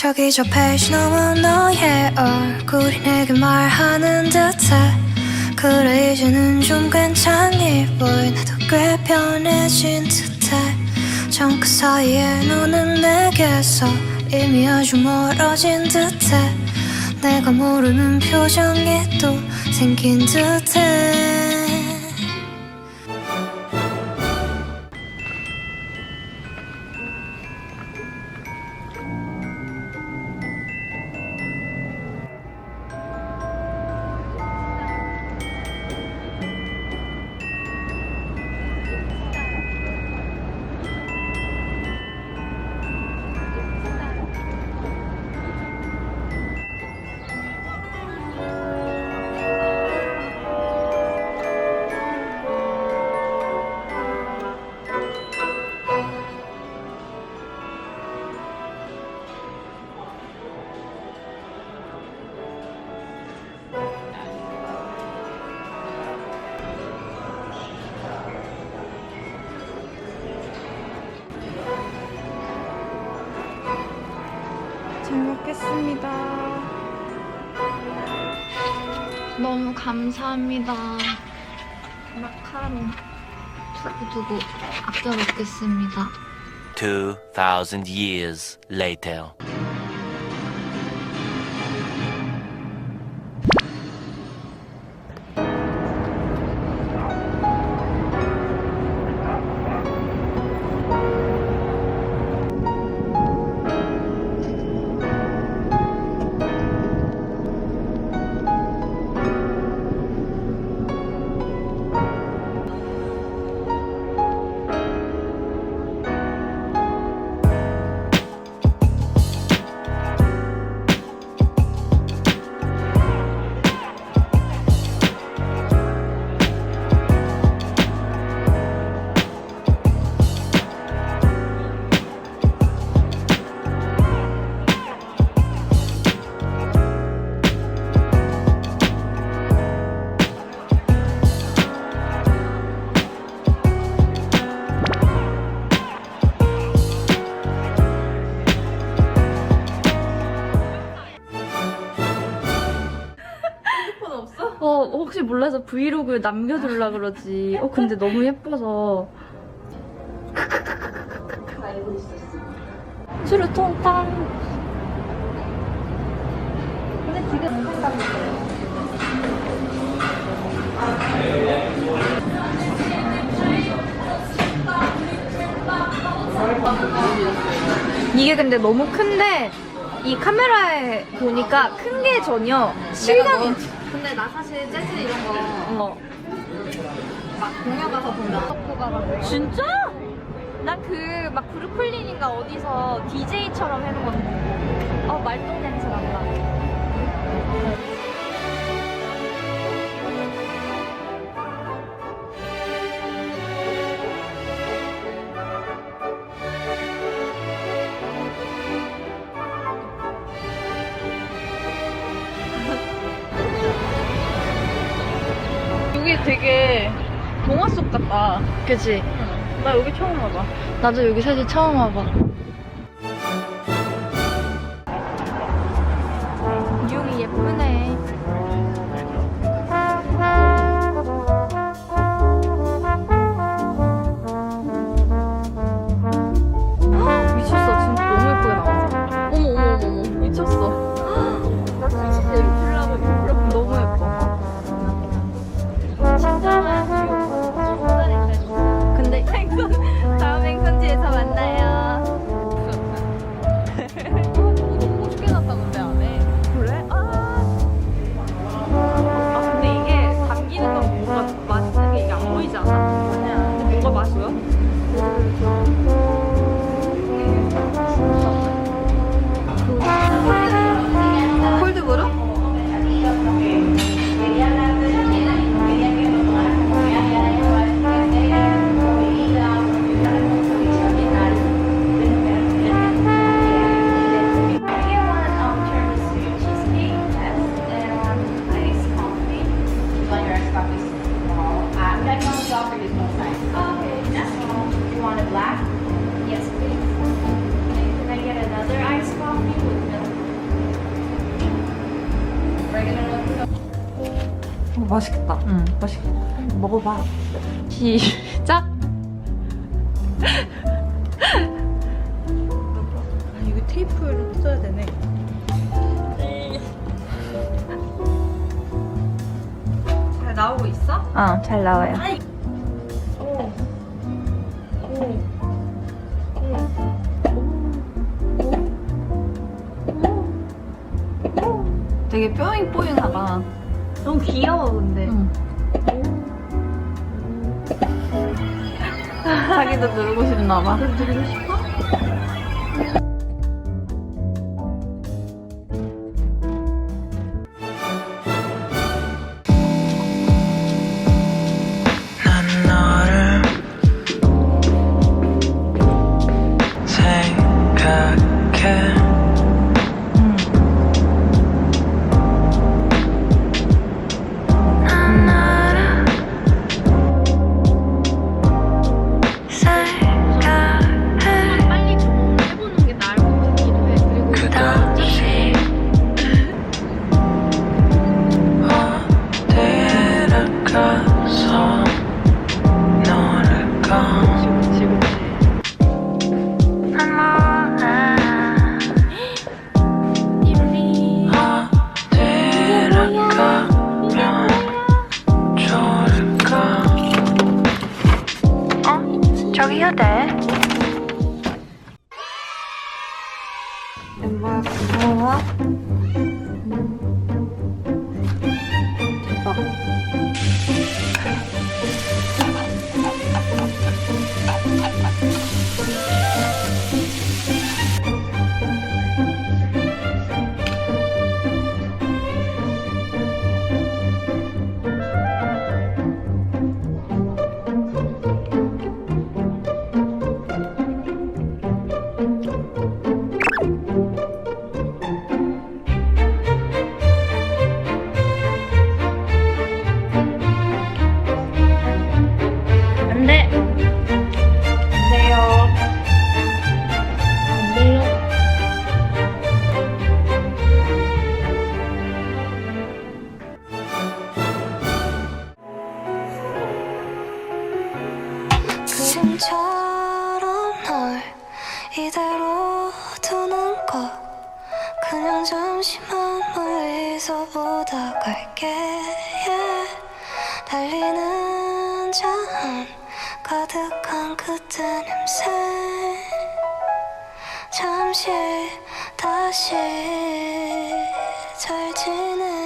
저기 저 페이지 넘은 너의 얼굴이 내게 말하는 듯해. 그래 이제는 좀 괜찮니? 보이 나도 꽤 편해진 듯해. 정그 사이에 너는 내게서 이미 아주 멀어진 듯해. 내가 모르는 표정이 또 생긴 듯해 잘 먹겠습니다. 너무 감사합니다. 마카롱 두고 아껴 먹겠습니다. 2,000 years later. 어 혹시 몰라서 브이로그 남겨둘라 그러지. 어 근데 너무 예뻐서. 수루통탕. 근데 지금 이게 근데 너무 큰데 이 카메라에 보니까 큰 게 전혀 실감이 근데 나 사실 재즈 이런 거 어. 막 공연 가서 본다. 가 진짜? 난 그 막 브루클린인가 어디서 DJ처럼 해놓은 거. 어 말똥 냄새 난다. 여기 되게 동화 속 같다. 그치? 나 여기 처음 와봐. 나도 여기 사실 처음 와봐. 뷰이 예쁘네. 맛있겠다. 응. 맛있겠다. 먹어봐. 시작. 아, 이거 테이프를 써야 되네. 잘 나오고 있어? 어, 잘 나와요. 되게 뽀잉뽀잉하다. 너무 귀여워, 근데. 응. 자기도 누르고 싶나 봐. 누르고 싶어? 그림처럼 널 이대로 두는 것. 그냥 잠시만 멀리서 보다 갈게. yeah. 달리는 잔 가득한 그때 냄새. 잠시 다시 잘 지내